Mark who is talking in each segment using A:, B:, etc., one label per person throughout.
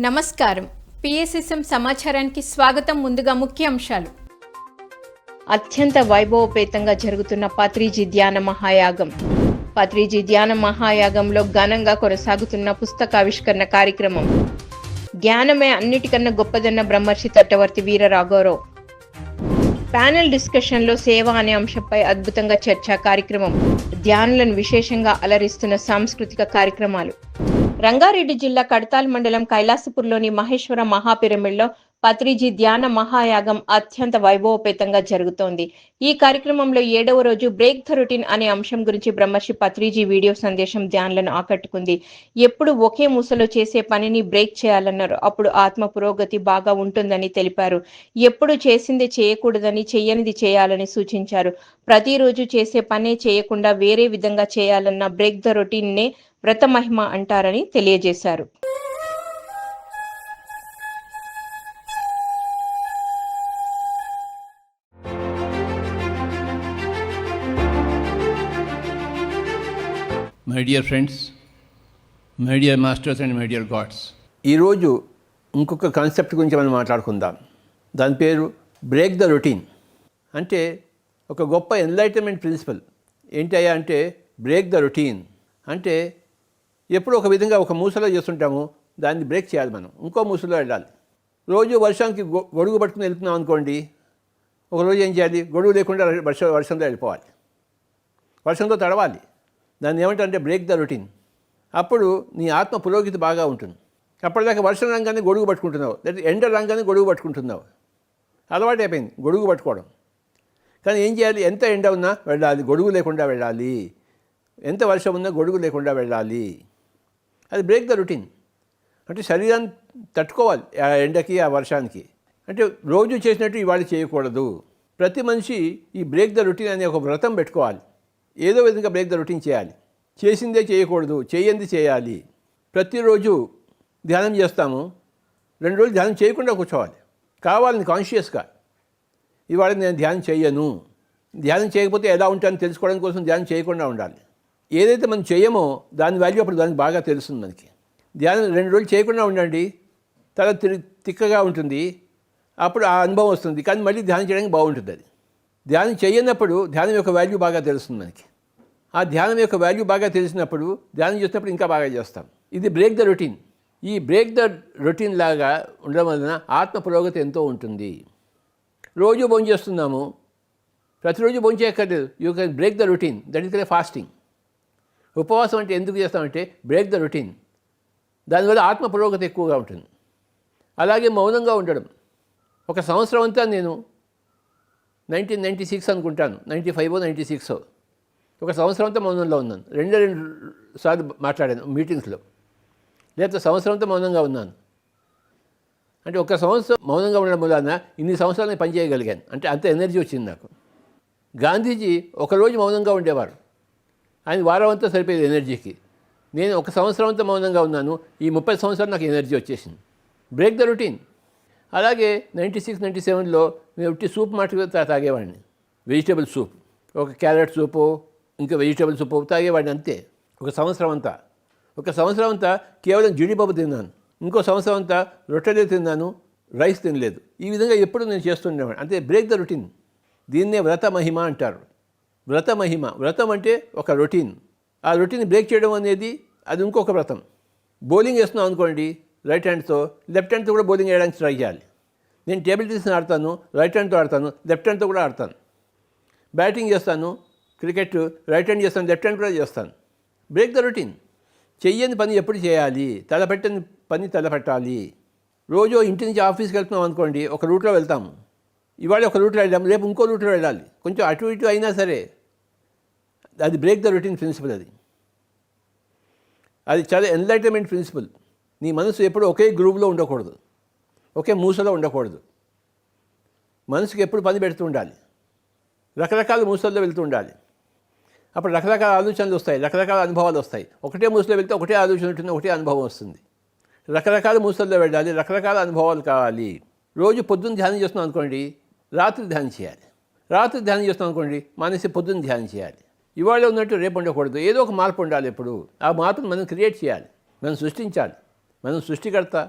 A: నమస్కారం. పిఎస్ఎస్ఎం సమాచారానికి స్వాగతం ముందుగా ముఖ్య అంశాలు అత్యంత వైభవపేతంగా జరుగుతున్న పత్రిజీ ధ్యాన మహాయాగం. పత్రిజీ ధ్యాన మహాయాగంలో ఘనంగా కొనసాగుతున్న పుస్తకావిష్కరణ కార్యక్రమం. జ్ఞానమే అన్నిటికన్నా గొప్పదన్న బ్రహ్మర్షి తట్టవర్తి వీర రాఘవరావు ప్యానెల్ డిస్కషన్లో సేవ అనే అంశంపై అద్భుతంగా చర్చా కార్యక్రమం. ధ్యానులను విశేషంగా అలరిస్తున్న సాంస్కృతిక కార్యక్రమాలు. రంగారెడ్డి జిల్లా కడతాల్ మండలం కైలాసపూర్లోని మహేశ్వర మహాపిరమిడ్లో పత్రిజీ ధ్యాన మహాయాగం అత్యంత వైభవపేతంగా జరుగుతోంది. ఈ కార్యక్రమంలో ఏడవ రోజు బ్రేక్ ద రొటీన్ అనే అంశం గురించి బ్రహ్మర్షి పత్రిజీ వీడియో సందేశం ధ్యానులను ఆకట్టుకుంది. ఎప్పుడు ఒకే మూసలో చేసే పనిని బ్రేక్ చేయాలన్నారు. అప్పుడు ఆత్మ పురోగతి బాగా ఉంటుందని తెలిపారు. ఎప్పుడు చేసింది చేయకూడదని చెయ్యనిది చేయాలని సూచించారు. ప్రతిరోజు చేసే పనే చేయకుండా వేరే విధంగా చేయాలన్న బ్రేక్ ద రొటీన్నే వ్రత మహిమ అంటారని తెలియజేశారు.
B: My dear friends, my dear masters and my dear gods,
C: ఈరోజు ఇంకొక కాన్సెప్ట్ గురించి మనం మాట్లాడుకుందాం. దాని పేరు బ్రేక్ ద రొటీన్ అంటే ఒక గొప్ప ఎన్లైటన్మెంట్ ప్రిన్సిపల్ ఏంటయ్యా అంటే బ్రేక్ ద రొటీన్ అంటే ఎప్పుడు ఒక విధంగా ఒక మూసలో చేస్తుంటాము దాన్ని బ్రేక్ చేయాలి మనం. ఇంకో మూసలో వెళ్ళాలి. రోజు వర్షానికి గొ- గొడుగు పట్టుకుని వెళ్తున్నాం అనుకోండి ఒక రోజు ఏం చేయాలి? గొడుగు లేకుండా వర్ష వర్షంలో వెళ్ళిపోవాలి. వర్షంతో తడవాలి. దాన్ని ఏమంటారంటే బ్రేక్ ద రొటీన్ అప్పుడు నీ ఆత్మ పురోగతి బాగా ఉంటుంది. అప్పటిదాకా వర్షం రంగానే గొడుగు పట్టుకుంటున్నావు. లేదా ఎండ రంగానే గొడుగు పట్టుకుంటున్నావు. అలవాటు అయిపోయింది గొడుగు పట్టుకోవడం. కానీ ఏం చేయాలి? ఎంత ఎండ ఉన్నా వెళ్ళాలి గొడుగు లేకుండా వెళ్ళాలి. ఎంత వర్షం ఉన్నా గొడుగు లేకుండా వెళ్ళాలి. అది బ్రేక్ ద రొటీన్. అంటే శరీరాన్ని తట్టుకోవాలి ఆ ఎండకి ఆ వర్షానికి. అంటే రోజు చేసినట్టు ఇవాళ చేయకూడదు. ప్రతి మనిషి ఈ బ్రేక్ ద రొటీన్ అనే ఒక వ్రతం పెట్టుకోవాలి. ఏదో విధంగా బ్రేక్ ద రొటీన్ చేయాలి. చేసిందే చేయకూడదు చేయంది చేయాలి. ప్రతిరోజు ధ్యానం చేస్తాము. రెండు రోజులు ధ్యానం చేయకుండా కూర్చోవాలి. కావాలని కాన్షియస్గా ఇవాళ నేను ధ్యానం చేయను. ధ్యానం చేయకపోతే ఎలా ఉంటానో తెలుసుకోవడం కోసం ధ్యానం చేయకుండా ఉండాలి. ఏదైతే మనం చేయమో దాని వాల్యూ అప్పుడు దానికి బాగా తెలుస్తుంది మనకి. ధ్యానం రెండు రోజులు చేయకుండా ఉండండి తల తిరి తిక్కగా ఉంటుంది అప్పుడు ఆ అనుభవం వస్తుంది. కానీ మళ్ళీ ధ్యానం చేయడానికి బాగుంటుంది అది. ధ్యానం చేయనప్పుడు ధ్యానం యొక్క వాల్యూ బాగా తెలుస్తుంది మనకి. ఆ ధ్యానం యొక్క వాల్యూ బాగా తెలిసినప్పుడు ధ్యానం చేసినప్పుడు ఇంకా బాగా చేస్తాం. ఇది బ్రేక్ ద రొటీన్ ఈ బ్రేక్ ద రొటీన్ లాగా ఉండడం వలన ఆత్మ పురోగతి ఎంతో ఉంటుంది. రోజు భోజనం చేస్తున్నాము. ప్రతిరోజు భోజనం చేయక్కర్లేదు. You can break the routine that is కలే ఫాస్టింగ్ ఉపవాసం అంటే ఎందుకు చేస్తామంటే బ్రేక్ ద రొటీన్ దానివల్ల ఆత్మ పురోగతి ఎక్కువగా ఉంటుంది. అలాగే మౌనంగా ఉండడం. ఒక సంవత్సరం అంతా నేను నైన్టీన్ నైంటీ సిక్స్ అనుకుంటాను. నైంటీ ఫైవ్ నైంటీ సిక్స్ ఒక సంవత్సరం అంతా మౌనంలో ఉన్నాను. రెండు రెండు సార్లు మాట్లాడాను మీటింగ్స్లో లేకపోతే సంవత్సరం అంతా మౌనంగా ఉన్నాను. అంటే ఒక సంవత్సరం మౌనంగా ఉండడం వలన ఇన్ని సంవత్సరాలు నేను పనిచేయగలిగాను అంటే అంత ఎనర్జీ వచ్చింది నాకు. గాంధీజీ ఒకరోజు మౌనంగా ఉండేవారు. ఆయన వారం అంతా సరిపోయేది ఎనర్జీకి. నేను ఒక సంవత్సరం అంతా మౌనంగా ఉన్నాను ఈ ముప్పై సంవత్సరాలు నాకు ఎనర్జీ వచ్చేసింది. బ్రేక్ ద రొటీన్ అలాగే నైంటీ సిక్స్ నైంటీ సెవెన్లో నేను ఉట్టి సూప్ మాట తాగేవాడిని. వెజిటేబుల్ సూప్ ఒక క్యారెట్ సూపు ఇంకా వెజిటేబుల్ సూపు తాగేవాడిని అంతే. ఒక సంవత్సరం అంతా. ఒక సంవత్సరం అంతా కేవలం జీడిపప్పు తిన్నాను. ఇంకో సంవత్సరం అంతా రొట్టెలే తిన్నాను రైస్ తినలేదు. ఈ విధంగా ఎప్పుడు నేను చేస్తుండేవాడిని అంటే బ్రేక్ ద రొటీన్ దీన్నే వ్రత మహిమ అంటారు. వ్రత మహిమ. వ్రతం అంటే ఒక రొటీన్. ఆ రొటీన్ బ్రేక్ చేయడం అనేది అది ఇంకొక వ్రతం. బౌలింగ్ వేస్తున్నాం అనుకోండి రైట్ హ్యాండ్తో లెఫ్ట్ హ్యాండ్తో కూడా బౌలింగ్ వేయడానికి ట్రై చేయాలి. నేను టేబుల్ టెన్నిస్ ఆడతాను రైట్ హ్యాండ్తో ఆడతాను లెఫ్ట్ హ్యాండ్తో కూడా ఆడతాను. బ్యాటింగ్ చేస్తాను క్రికెట్ రైట్ హ్యాండ్ చేస్తాను లెఫ్ట్ హ్యాండ్ కూడా చేస్తాను. బ్రేక్ ద రొటీన్ చెయ్యని పని ఎప్పుడు చేయాలి? తలపెట్టని పని తలపెట్టాలి. రోజు ఇంటి నుంచి ఆఫీస్కి వెళ్తున్నాం అనుకోండి ఒక రూట్లో వెళ్తాము ఇవాళ ఒక రూట్లో వెళ్ళాము రేపు ఇంకో రూట్లో వెళ్ళాలి. కొంచెం అటు ఇటు అయినా సరే అది బ్రేక్ ద రొటీన్ ప్రిన్సిపల్ అది. అది చాలా ఎన్లైటన్మెంట్ ప్రిన్సిపల్ నీ మనసు ఎప్పుడు ఒకే గ్రూప్లో ఉండకూడదు. ఒకే మూసలో ఉండకూడదు. మనసుకి ఎప్పుడు పని పెడుతూ ఉండాలి. రకరకాల మూసల్లో వెళ్తూ ఉండాలి. అప్పుడు రకరకాల ఆలోచనలు వస్తాయి. రకరకాల అనుభవాలు వస్తాయి. ఒకటే మూసలో వెళ్తే ఒకటే ఆలోచన ఉంటుంది ఒకటే అనుభవం వస్తుంది. రకరకాల మూసల్లో వెళ్ళాలి రకరకాల అనుభవాలు కావాలి. రోజు పొద్దున్న ధ్యానం చేస్తున్నాం అనుకోండి రాత్రి ధ్యానం చేయాలి. రాత్రి ధ్యానం చేస్తున్నాం అనుకోండి మానేసి పొద్దున్న ధ్యానం చేయాలి. ఇవాళ ఉన్నట్టు రేపు ఉండకూడదు. ఏదో ఒక మార్పు ఉండాలి ఎప్పుడు ఆ మార్పును మనం క్రియేట్ చేయాలి. మనం సృష్టించాలి. మనం సృష్టికర్త.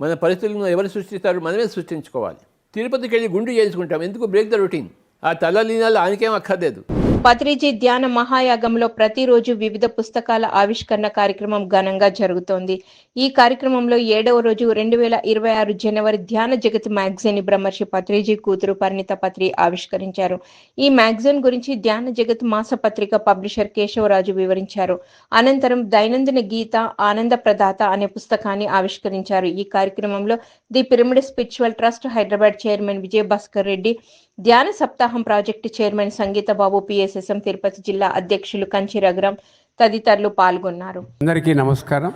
C: మన పరిస్థితులను ఎవరు సృష్టిస్తారు? మనమే సృష్టించుకోవాలి. తిరుపతికి వెళ్ళి గుండు చేయించుకుంటాం ఎందుకు? Break the routine. ఆ తల లీనాలు ఆయనకేం అక్కర్లేదు.
A: పత్రిజీ ధ్యాన మహాయాగంలో ప్రతిరోజు వివిధ పుస్తకాల ఆవిష్కరణ కార్యక్రమం ఘనంగా జరుగుతోంది. ఈ కార్యక్రమంలో ఏడవ రోజు రెండు వేల ఇరవై ఆరు జనవరి ధ్యాన జగత్ మ్యాగజైన్ బ్రహ్మర్షి పత్రిజీ కూతురు పరిణిత పత్రి ఆవిష్కరించారు. ఈ మ్యాగజైన్ గురించి ధ్యాన జగత్ మాసపత్రిక పబ్లిషర్ కేశవరాజు వివరించారు. అనంతరం దైనందిన గీత ఆనంద ప్రదాత అనే పుస్తకాన్ని ఆవిష్కరించారు. ఈ కార్యక్రమంలో the pyramid spiritual trust Hyderabad chairman Vijaya Bhaskar Reddy ధ్యాన సప్తాహం project chairman Sangeetha Babu PSSM Tirupati జిల్లా అధ్యక్షులు కంచి రఘురాం తదితరులు పాల్గొన్నారు.
D: అందరికీ నమస్కారం.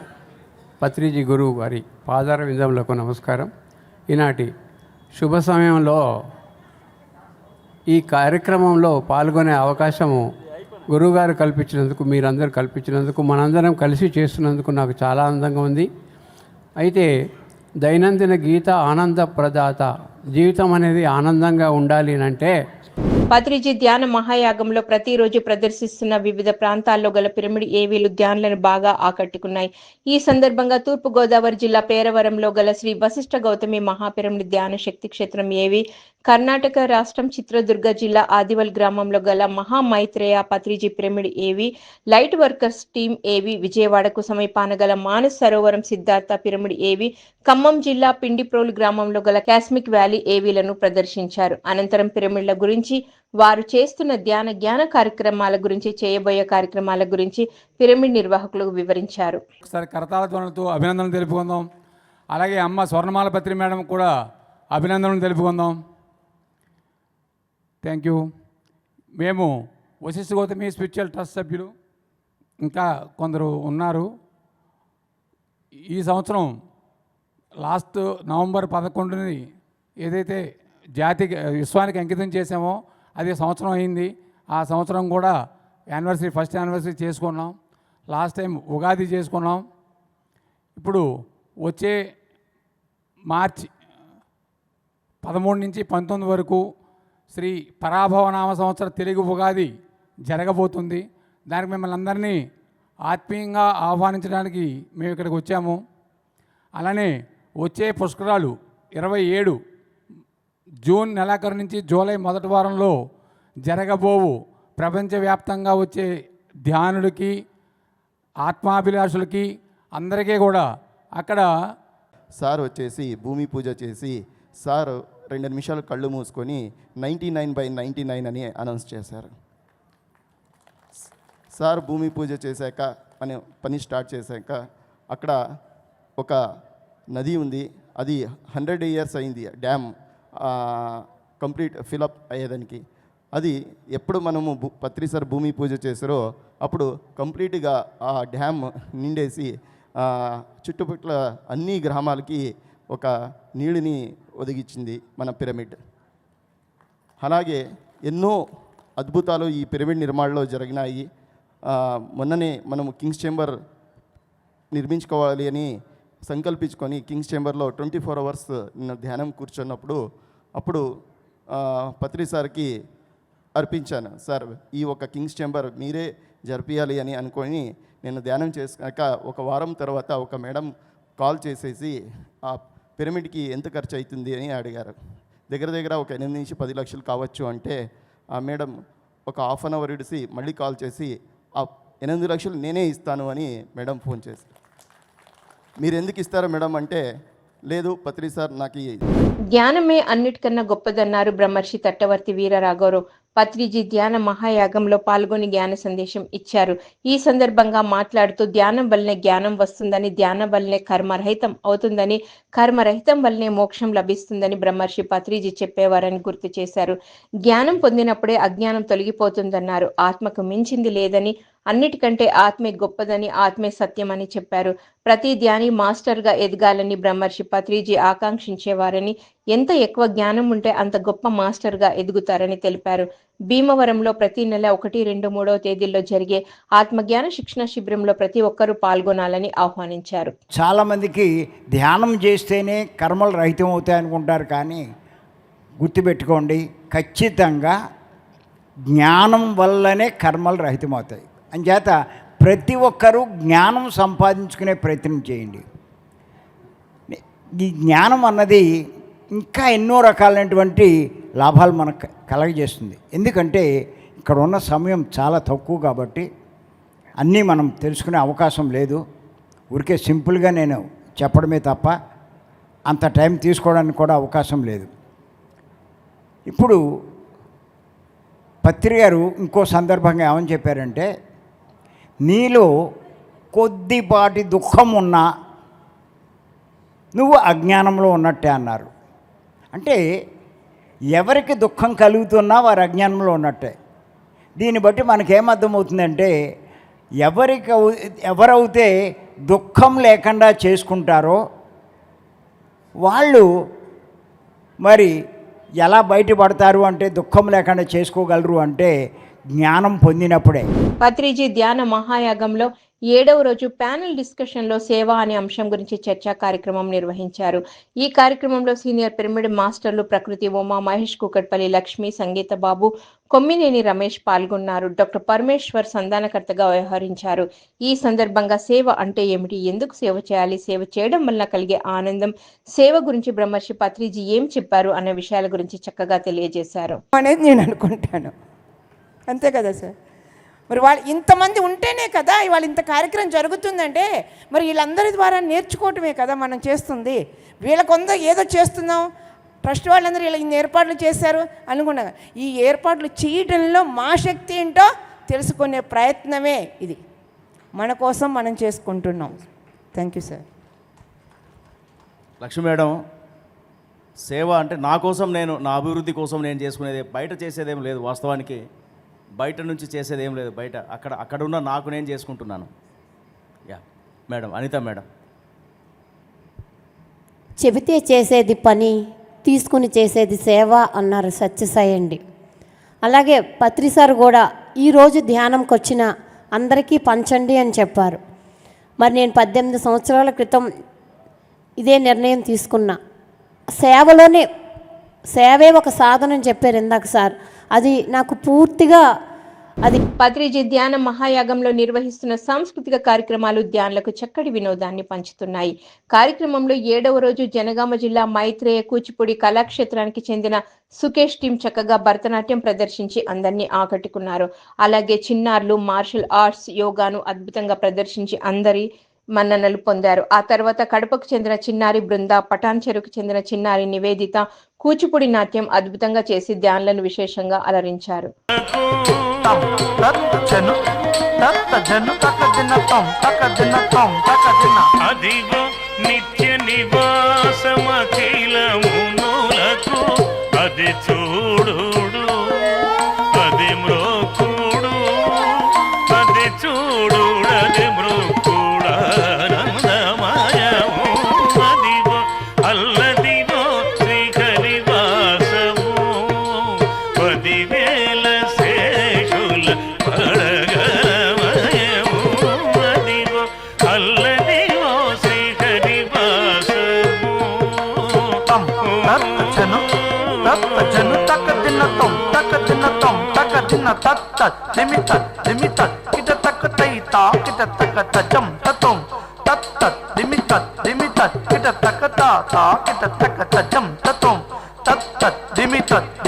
D: పత్రిజీ గురువు వారి పాదార విందములకు నమస్కారం. ఈనాటి శుభ సమయంలో ఈ కార్యక్రమంలో పాల్గొనే అవకాశము గురువుగారు కల్పించినందుకు మీరందరూ కల్పించినందుకు మనందరం కలిసి చేస్తున్నందుకు నాకు చాలా ఆనందంగా ఉంది. అయితే దైనందిన గీత ఆనంద ప్రదాత జీవితం అనేది ఆనందంగా ఉండాలి అంటే
A: పత్రిజీ ధ్యాన మహాయాగంలో ప్రతిరోజు ప్రదర్శిస్తున్న వివిధ ప్రాంతాల్లో గల పిరమిడ్ ఏవీలు ధ్యానులను బాగా ఆకట్టుకున్నాయి. ఈ సందర్భంగా తూర్పు గోదావరి జిల్లా పేరవరంలో గల శ్రీ వశిష్ఠ గౌతమి మహాపిరమిడ్ ధ్యాన శక్తి క్షేత్రం ఏవి కర్ణాటక రాష్ట్రం చిత్రదుర్గ జిల్లా ఆదివల్ గ్రామంలో గల మహామైత్రేయ పత్రిజీ పిరమిడ్ ఏవి లైట్ వర్కర్స్ టీం ఏవి విజయవాడకు సమీపాన గల మానస్ సరోవరం సిద్ధార్థ పిరమిడ్ ఏవి ఖమ్మం జిల్లా పిండిప్రోలు గ్రామంలో గల కాస్మిక్ వ్యాలీ ఏవీలను ప్రదర్శించారు. అనంతరం పిరమిడ్ల గురించి వారు చేస్తున్న ధ్యాన జ్ఞాన కార్యక్రమాల గురించి చేయబోయే కార్యక్రమాల గురించి పిరమిడ్ నిర్వాహకులకు వివరించారు.
E: ఒకసారి కరతాళ ధ్వనులతో అభినందనలు తెలుపుకుందాం. అలాగే అమ్మ స్వర్ణమాల పత్రి మేడం కూడా అభినందనలు తెలుపుకుందాం. థ్యాంక్ యూ మేము వశిష్ఠ గౌతమి స్పిరిచువల్ ట్రస్ట్ సభ్యులు. ఇంకా కొందరు ఉన్నారు. ఈ సంవత్సరం లాస్ట్ నవంబర్ పదకొండుని ఏదైతే జాతికి విశ్వానికి అంకితం చేసామో అది సంవత్సరం అయింది. ఆ సంవత్సరం కూడా యానివర్సరీ ఫస్ట్ యానివర్సరీ చేసుకున్నాం. లాస్ట్ టైం ఉగాది చేసుకున్నాం. ఇప్పుడు వచ్చే మార్చి పదమూడు నుంచి పంతొమ్మిది వరకు శ్రీ పరాభవనామ సంవత్సర తెలుగు ఉగాది జరగబోతుంది. దానికి మిమ్మల్ని అందరినీ ఆత్మీయంగా ఆహ్వానించడానికి మేము ఇక్కడికి వచ్చాము. అలానే వచ్చే పుష్కరాలు ఇరవై ఏడు జూన్ నెలాఖరు నుంచి జూలై మొదటి వారంలో జరగబోవు ప్రపంచవ్యాప్తంగా వచ్చే ధ్యానులకి ఆత్మాభిలాషులకి అందరికీ కూడా అక్కడ
F: సార్ వచ్చేసి భూమి పూజ చేసి సార్ రెండు నిమిషాలు కళ్ళు మూసుకొని ninety nine by ninety nine అని అనౌన్స్ చేశారు. సార్ భూమి పూజ చేశాక పని పని స్టార్ట్ చేశాక అక్కడ ఒక నది ఉంది. అది హండ్రెడ్ ఇయర్స్ అయింది. డ్యామ్ కంప్లీట్ ఫిలప్ అయ్యేదానికి. అది ఎప్పుడు మనము భూ- భూమి పూజ చేసారో అప్పుడు కంప్లీట్గా ఆ డ్యామ్ నిండేసి చుట్టుపక్కల అన్ని గ్రామాలకి ఒక నీళ్ళని ఒదిగించింది మన పిరమిడ్. అలాగే ఎన్నో అద్భుతాలు ఈ పిరమిడ్ నిర్మాణంలో జరిగినాయి. మొన్ననే మనము కింగ్స్ చేంబర్ నిర్మించుకోవాలి అని సంకల్పించుకొని కింగ్స్ చేంబర్లో ట్వంటీ ఫోర్ అవర్స్ నిన్న ధ్యానం కూర్చున్నప్పుడు అప్పుడు పత్రి సార్కి అర్పించాను సార్ ఈ ఒక కింగ్స్ చేంబర్ మీరే జరిపియాలి అని అనుకొని నేను ధ్యానం చేసాక ఒక వారం తర్వాత ఒక మేడం కాల్ చేసేసి ఆ పిరమిడ్కి ఎంత ఖర్చు అవుతుంది అని అడిగారు. దగ్గర దగ్గర ఒక ఎనిమిది నుంచి పది లక్షలు కావచ్చు అంటే ఆ మేడం ఒక హాఫ్ అన్ అవర్ ఇడిసి మళ్ళీ కాల్ చేసి ఆ ఎనిమిది లక్షలు నేనే ఇస్తాను అని మేడం ఫోన్ చేసి మీరు ఎందుకు ఇస్తారో మేడం? అంటే లేదు పత్రి సార్ నాకు ధ్యానమే
A: జ్ఞానమే అన్నిటికన్నా గొప్పదన్నారు బ్రహ్మర్షి తట్టవర్తి వీర రాఘవరావు పత్రిజీ ధ్యాన మహాయాగంలో పాల్గొని జ్ఞాన సందేశం ఇచ్చారు. ఈ సందర్భంగా మాట్లాడుతూ ధ్యానం వల్లనే జ్ఞానం వస్తుందని ధ్యానం వల్లనే కర్మరహితం అవుతుందని కర్మరహితం వల్లనే మోక్షం లభిస్తుందని బ్రహ్మర్షి పత్రిజీ చెప్పేవారని గుర్తు చేశారు. జ్ఞానం పొందినప్పుడే అజ్ఞానం తొలగిపోతుందన్నారు. ఆత్మకు మించింది లేదని అన్నిటికంటే ఆత్మే గొప్పదని ఆత్మే సత్యమని చెప్పారు. ప్రతి ధ్యాని మాస్టర్గా ఎదగాలని బ్రహ్మర్షి పత్రిజీ ఆకాంక్షించేవారని ఎంత ఎక్కువ జ్ఞానం ఉంటే అంత గొప్ప మాస్టర్గా ఎదుగుతారని తెలిపారు. భీమవరంలో ప్రతి నెల ఒకటి రెండు మూడవ తేదీల్లో జరిగే ఆత్మజ్ఞాన శిక్షణ శిబిరంలో ప్రతి ఒక్కరూ పాల్గొనాలని ఆహ్వానించారు.
G: చాలామందికి ధ్యానం చేస్తేనే కర్మలు రహితం అవుతాయి అనుకుంటారు కానీ గుర్తుపెట్టుకోండి ఖచ్చితంగా జ్ఞానం వల్లనే కర్మలు రహితమవుతాయి. అంచేత ప్రతి ఒక్కరూ జ్ఞానం సంపాదించుకునే ప్రయత్నం చేయండి. ఈ జ్ఞానం అన్నది ఇంకా ఎన్నో రకాలైనటువంటి లాభాలు మనకు కలగజేస్తుంది. ఎందుకంటే ఇక్కడ ఉన్న సమయం చాలా తక్కువ కాబట్టి అన్నీ మనం తెలుసుకునే అవకాశం లేదు. ఊరికే సింపుల్గా నేను చెప్పడమే తప్ప అంత టైం తీసుకోవడానికి కూడా అవకాశం లేదు. ఇప్పుడు పత్రి గారు ఇంకో సందర్భంగా ఏమని చెప్పారంటే నీలో కొద్దిపాటి దుఃఖం ఉన్నా నువ్వు అజ్ఞానంలో ఉన్నట్టే అన్నారు. అంటే ఎవరికి దుఃఖం కలుగుతున్నా వారు అజ్ఞానంలో ఉన్నట్టే. దీన్ని బట్టి మనకేమర్థమవుతుందంటే ఎవరికి ఎవరైతే దుఃఖం లేకుండా చేసుకుంటారో వాళ్ళు మరి ఎలా బయటపడతారు అంటే దుఃఖం లేకుండా చేసుకోగలరు అంటే జ్ఞానం పొందినప్పుడే.
A: పత్రిజీ ధ్యాన మహాయాగంలో ఏడవ రోజు ప్యానెల్ డిస్కషన్లో సేవ అనే అంశం గురించి చర్చా కార్యక్రమం నిర్వహించారు. ఈ కార్యక్రమంలో సీనియర్ పిరమిడ్ మాస్టర్లు ప్రకృతి ఉమా మహేష్ కుకట్పల్లి లక్ష్మి సంగీత బాబు కొమ్మినేని రమేష్ పాల్గొన్నారు. డాక్టర్ పరమేశ్వర్ సంధానకర్తగా వ్యవహరించారు. ఈ సందర్భంగా సేవ అంటే ఏమిటి? ఎందుకు సేవ చేయాలి? సేవ చేయడం వల్ల కలిగే ఆనందం? సేవ గురించి బ్రహ్మర్షి పత్రిజీ ఏం చెప్పారు? అనే విషయాల గురించి చక్కగా తెలియజేశారు.
H: అనేది నేను అనుకుంటాను. అంతే కదా సార్. మరి వాళ్ళు ఇంతమంది ఉంటేనే కదా ఇవాళ ఇంత కార్యక్రమం జరుగుతుందంటే మరి వీళ్ళందరి ద్వారా నేర్చుకోవటమే కదా మనం చేస్తుంది. వీళ్ళ ఏదో చేస్తున్నాం ట్రస్ట్ వాళ్ళందరూ ఇలా ఇన్ని ఏర్పాట్లు చేశారు అనుకున్నా. ఈ ఏర్పాట్లు చేయడంలో మా శక్తి ఏంటో తెలుసుకునే ప్రయత్నమే ఇది. మన కోసం మనం చేసుకుంటున్నాం. Thank you sir.
I: Lakshmi madam సేవ అంటే నా కోసం నేను నా అభివృద్ధి కోసం నేను చేసుకునేది బయట చేసేదేం లేదు వాస్తవానికి. బయట నుంచి చేసేది ఏం లేదు. బయట అక్కడ అక్కడ ఉన్న నాకు నేను చేసుకుంటున్నాను. Yeah madam Anitha madam.
J: చెబితే చేసేది పని తీసుకుని చేసేది సేవ అన్నారు సత్యసాయి అండి. అలాగే పత్రి సార్ కూడా ఈరోజు ధ్యానంకి వచ్చిన అందరికీ పంచండి అని చెప్పారు. మరి నేను పద్దెనిమిది సంవత్సరాల క్రితం ఇదే నిర్ణయం తీసుకున్నా. సేవలోనే సేవే ఒక సాధన అని చెప్పారు ఇందాక సార్. అది నాకు పూర్తిగా అది
A: పత్రిజీ ధ్యాన మహాయాగంలో నిర్వహిస్తున్న సాంస్కృతిక కార్యక్రమాలు ధ్యానులకు చక్కటి వినోదాన్ని పంచుతున్నాయి. కార్యక్రమంలో ఏడవ రోజు జనగామ జిల్లా మైత్రేయ కూచిపూడి కళాక్షేత్రానికి చెందిన సుకేష్ టీం చక్కగా భరతనాట్యం ప్రదర్శించి అందరినీ ఆకట్టుకున్నారు. అలాగే చిన్నారులు మార్షల్ ఆర్ట్స్ యోగాను అద్భుతంగా ప్రదర్శించి అందరి మన్ననలు పొందారు. ఆ తర్వాత కడపకు చెందిన చిన్నారి బృంద పటాన్ చెరుకు చెందిన చిన్నారి నివేదిత కూచిపూడి నాట్యం అద్భుతంగా చేసి ధ్యానులను విశేషంగా అలరించారు.
K: అదిగో
L: తక్క దిన్న తొం తక్క దిన్న తొం తక్క దిన్న తత్త నిమిత నిమిత కిట తక్క తైత కిట తక్క తజం తతొం తత్త నిమిత నిమిత కిట తక్క తాత కిట తక్క తజం తతొం తత్త నిమిత నిమిత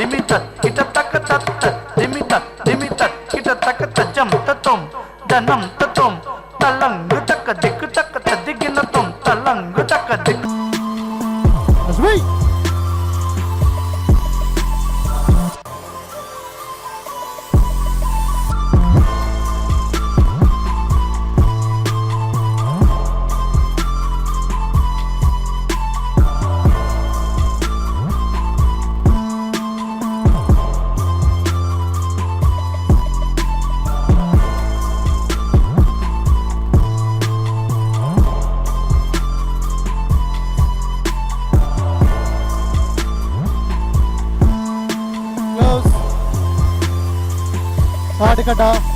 M: കാട്ടുകട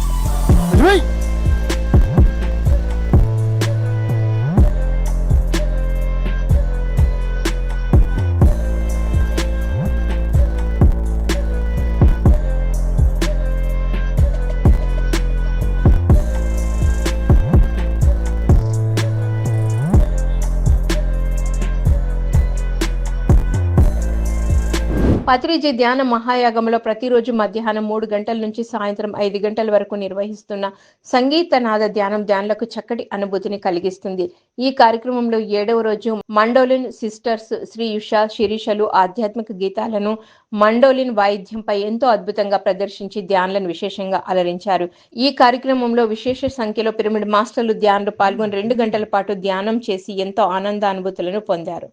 A: పత్రిజీ ధ్యాన మహాయాగంలో ప్రతిరోజు మధ్యాహ్నం మూడు గంటల నుంచి సాయంత్రం ఐదు గంటల వరకు నిర్వహిస్తున్న సంగీతనాద ధ్యానం ధ్యానులకు చక్కటి అనుభూతిని కలిగిస్తుంది. ఈ కార్యక్రమంలో ఏడవ రోజు మండోలిన్ సిస్టర్స్ శ్రీ ఉషా శిరీషలు ఆధ్యాత్మిక గీతాలను మండోలిన్ వాయిద్యంపై ఎంతో అద్భుతంగా ప్రదర్శించి ధ్యానులను విశేషంగా అలరించారు. ఈ కార్యక్రమంలో విశేష సంఖ్యలో పిరమిడ్ మాస్టర్లు ధ్యానులు పాల్గొని రెండు గంటల పాటు ధ్యానం చేసి ఎంతో ఆనందానుభూతులను పొందారు.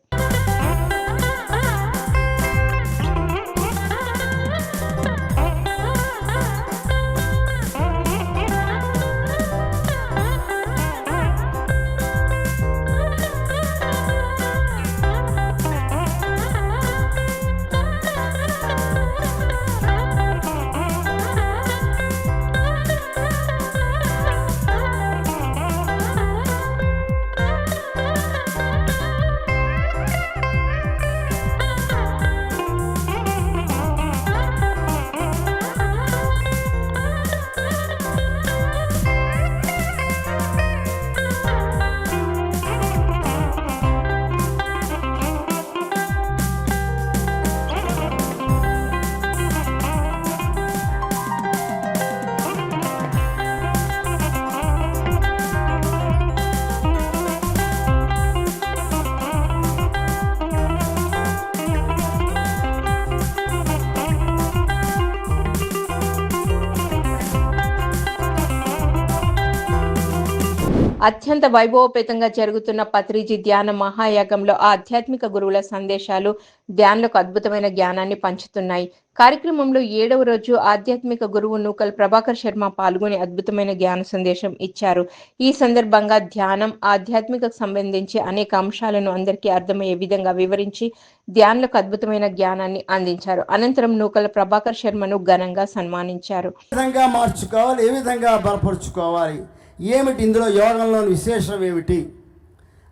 A: అత్యంత వైభవపేతంగా జరుగుతున్న పత్రిజీ ధ్యాన మహాయాగంలో ఆధ్యాత్మిక గురువుల సందేశాలు ధ్యానులకు అద్భుతమైన జ్ఞానాన్ని పంచుతున్నాయి. కార్యక్రమంలో ఏడవ రోజు ఆధ్యాత్మిక గురువు నూకల్ ప్రభాకర్ శర్మ పాల్గొని అద్భుతమైన జ్ఞాన సందేశం ఇచ్చారు. ఈ సందర్భంగా ధ్యానం ఆధ్యాత్మికకు సంబంధించి అనేక అంశాలను అందరికీ అర్థమయ్యే విధంగా వివరించి ధ్యానులకు అద్భుతమైన జ్ఞానాన్ని అందించారు. అనంతరం నూకల ప్రభాకర్ శర్మను ఘనంగా సన్మానించారు.
M: విధంగా మార్చుకోవాలి? ఏ విధంగా బలపరుచుకోవాలి? ఏమిటి ఇందులో యోగంలోని విశేషం ఏమిటి?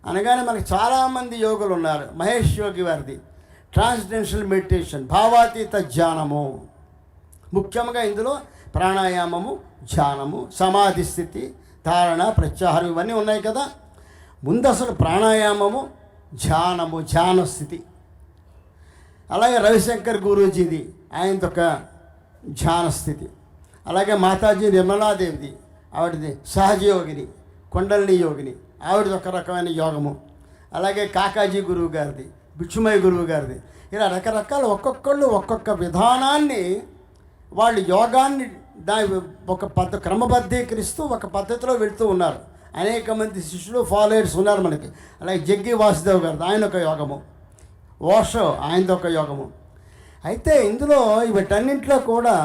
M: అనగానే మనకు చాలామంది యోగులు ఉన్నారు మహేష్ యోగి వారిది. ట్రాన్స్డెన్షల్ మెడిటేషన్ భావాతీత ధ్యానము. ముఖ్యంగా ఇందులో ప్రాణాయామము ధ్యానము సమాధి స్థితి ధారణ ప్రత్యాహారం ఇవన్నీ ఉన్నాయి కదా. ముందు అసలు ప్రాణాయామము ధ్యానము ధ్యాన స్థితి. అలాగే రవిశంకర్ గురూజీది. ఆయనది ఒక ధ్యాన స్థితి. అలాగే మాతాజీ నిర్మలాదేవిది. ఆవిడది సహజయోగిని కొండలిని యోగిని. ఆవిడది ఒక రకమైన యోగము. అలాగే కాకాజీ గురువు గారిది బిచ్చుమయ్య గురువు గారిది. ఇలా రకరకాల ఒక్కొక్కళ్ళు ఒక్కొక్క విధానాన్ని వాళ్ళు యోగాన్ని దా ఒక పద్ధ క్రమబద్ధీకరిస్తూ ఒక పద్ధతిలో వెళుతూ ఉన్నారు. అనేక మంది శిష్యులు ఫాలోయర్స్ ఉన్నారు మనకి. అలాగే జగ్గి వాసుదేవ్ గారిది ఆయన ఒక యోగము. ఓషో ఆయనది ఒక యోగము. అయితే ఇందులో వీటన్నింటిలో కూడా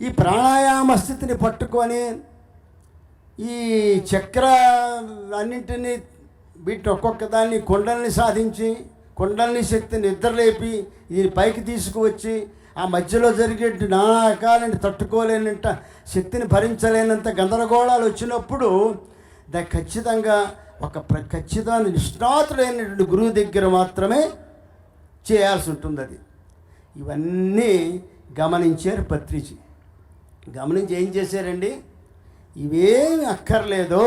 M: ఈ ప్రాణాయామ స్థితిని పట్టుకొని ఈ చక్ర అన్నింటినీ వీటి ఒక్కొక్క దాన్ని కొండల్ని సాధించి కొండల్ని శక్తిని నిద్రలేపి దీని పైకి తీసుకువచ్చి ఆ మధ్యలో జరిగే నానా రకాలని తట్టుకోలేనంత శక్తిని భరించలేనంత గందరగోళాలు వచ్చినప్పుడు దా ఖచ్చితంగా ఒక ప్ర ఖచ్చితమైన నిష్ణాతుడైనటువంటి గురువు దగ్గర మాత్రమే చేయాల్సి ఉంటుంది అది ఇవన్నీ గమనించారు పత్రిజీ. గమనించి ఏం చేశారండి? ఇవేమి అక్కర్లేదు.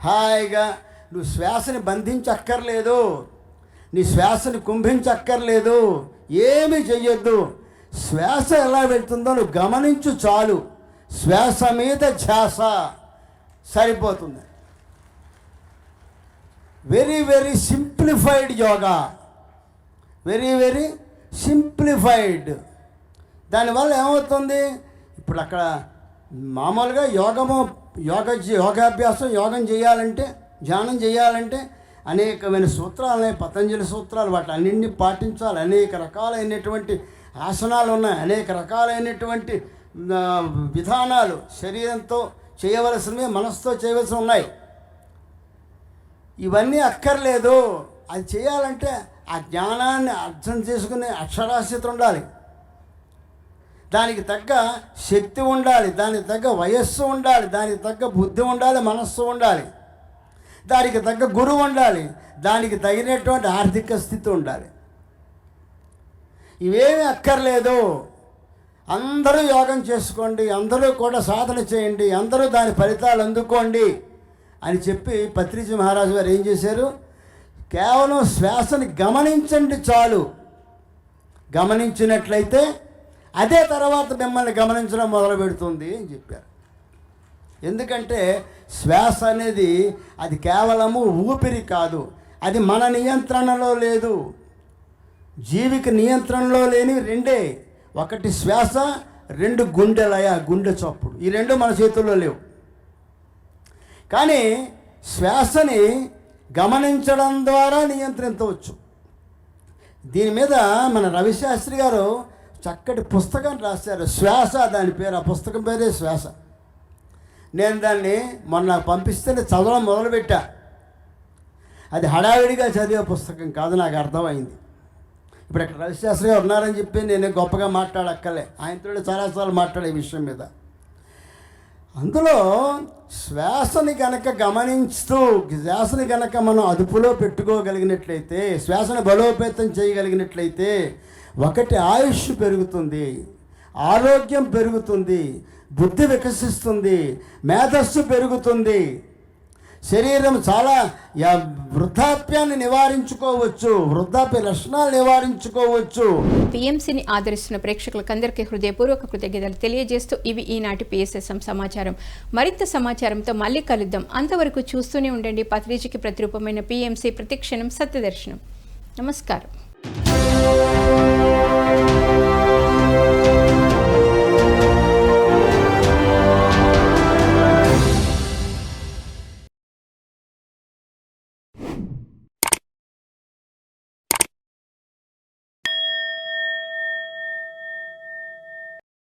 M: హాయిగా నువ్వు శ్వాసని బంధించక్కర్లేదు. నీ శ్వాసని కుంభించక్కర్లేదు. ఏమీ చెయ్యొద్దు. శ్వాస ఎలా వెళ్తుందో నువ్వు గమనించు చాలు. శ్వాస మీద ధ్యాస సరిపోతుంది. Very very simplified yoga very very simplified దానివల్ల ఏమవుతుంది? ఇప్పుడు అక్కడ మామూలుగా యోగము యోగ యోగాభ్యాసం యోగం చేయాలంటే ధ్యానం చేయాలంటే అనేకమైన సూత్రాలు ఉన్నాయి. పతంజలి సూత్రాలు వాటి అన్నింటినీ పాటించాలి. అనేక రకాలైనటువంటి ఆసనాలు ఉన్నాయి. అనేక రకాలైనటువంటి విధానాలు శరీరంతో చేయవలసినవి మనసుతో చేయవలసి ఉన్నాయి. ఇవన్నీ అక్కర్లేదు. అది చేయాలంటే ఆ జ్ఞానాన్ని అర్థం చేసుకునే అక్షరాస్యత ఉండాలి. దానికి తగ్గ శక్తి ఉండాలి దానికి తగ్గ వయస్సు ఉండాలి దానికి తగ్గ బుద్ధి ఉండాలి మనస్సు ఉండాలి. దానికి తగ్గ గురువు ఉండాలి దానికి తగినటువంటి ఆర్థిక స్థితి ఉండాలి. ఇవేమీ అక్కర్లేదు. అందరూ యోగం చేసుకోండి అందరూ కూడా సాధన చేయండి అందరూ దాని ఫలితాలు అందుకోండి అని చెప్పి పత్రిజీ మహారాజు గారు ఏం చేశారు? కేవలం శ్వాసని గమనించండి చాలు. గమనించినట్లయితే అదే తర్వాత మిమ్మల్ని గమనించడం మొదలు పెడుతుంది అని చెప్పారు. ఎందుకంటే శ్వాస అనేది అది కేవలము ఊపిరి కాదు అది మన నియంత్రణలో లేదు. జీవికి నియంత్రణలో లేని రెండే. ఒకటి శ్వాస రెండు గుండెలయ గుండె చప్పుడు. ఈ రెండు మన చేతుల్లో లేవు. కానీ శ్వాసని గమనించడం ద్వారా నియంత్రించవచ్చు. దీని మీద మన రవిశాస్త్రి గారు చక్కటి పుస్తకం రాశారు. శ్వాస దాని పేరు. ఆ పుస్తకం పేరే శ్వాస. నేను దాన్ని మొన్న పంపిస్తేనే చదవడం మొదలుపెట్టా. అది హడావిడిగా చదివే పుస్తకం కాదు నాకు అర్థమైంది. ఇప్పుడు ఇక్కడ రవిశాస్త్రి గారు ఉన్నారని చెప్పి నేను గొప్పగా మాట్లాడక్కలే ఆయనతో చాలాసార్లు మాట్లాడే విషయం మీద. అందులో శ్వాసని కనుక గమనిస్తూ శ్వాసని కనుక మనం అదుపులో పెట్టుకోగలిగినట్లయితే శ్వాసను బలోపేతం చేయగలిగినట్లయితే ఒకటి ఆయుష్ పెరుగుతుంది ఆరోగ్యం పెరుగుతుంది బుద్ధి వికసిస్తుంది మేధస్సు పెరుగుతుంది. శరీరం చాలా వృద్ధాప్యాన్ని నివారించుకోవచ్చు వృద్ధాప్య లక్షణాలు నివారించుకోవచ్చు.
N: పిఎంసీని ఆదరిస్తున్న ప్రేక్షకులకందరికీ హృదయపూర్వక కృతజ్ఞతలు తెలియజేస్తూ ఇవి ఈనాటి పిఎస్ఎస్ఎం సమాచారం. మరింత సమాచారంతో మళ్ళీ కలుద్దాం. అంతవరకు చూస్తూనే ఉండండి పత్రిజకి ప్రతిరూపమైన పిఎంసీ ప్రతిక్షణం సత్యదర్శనం. నమస్కారం.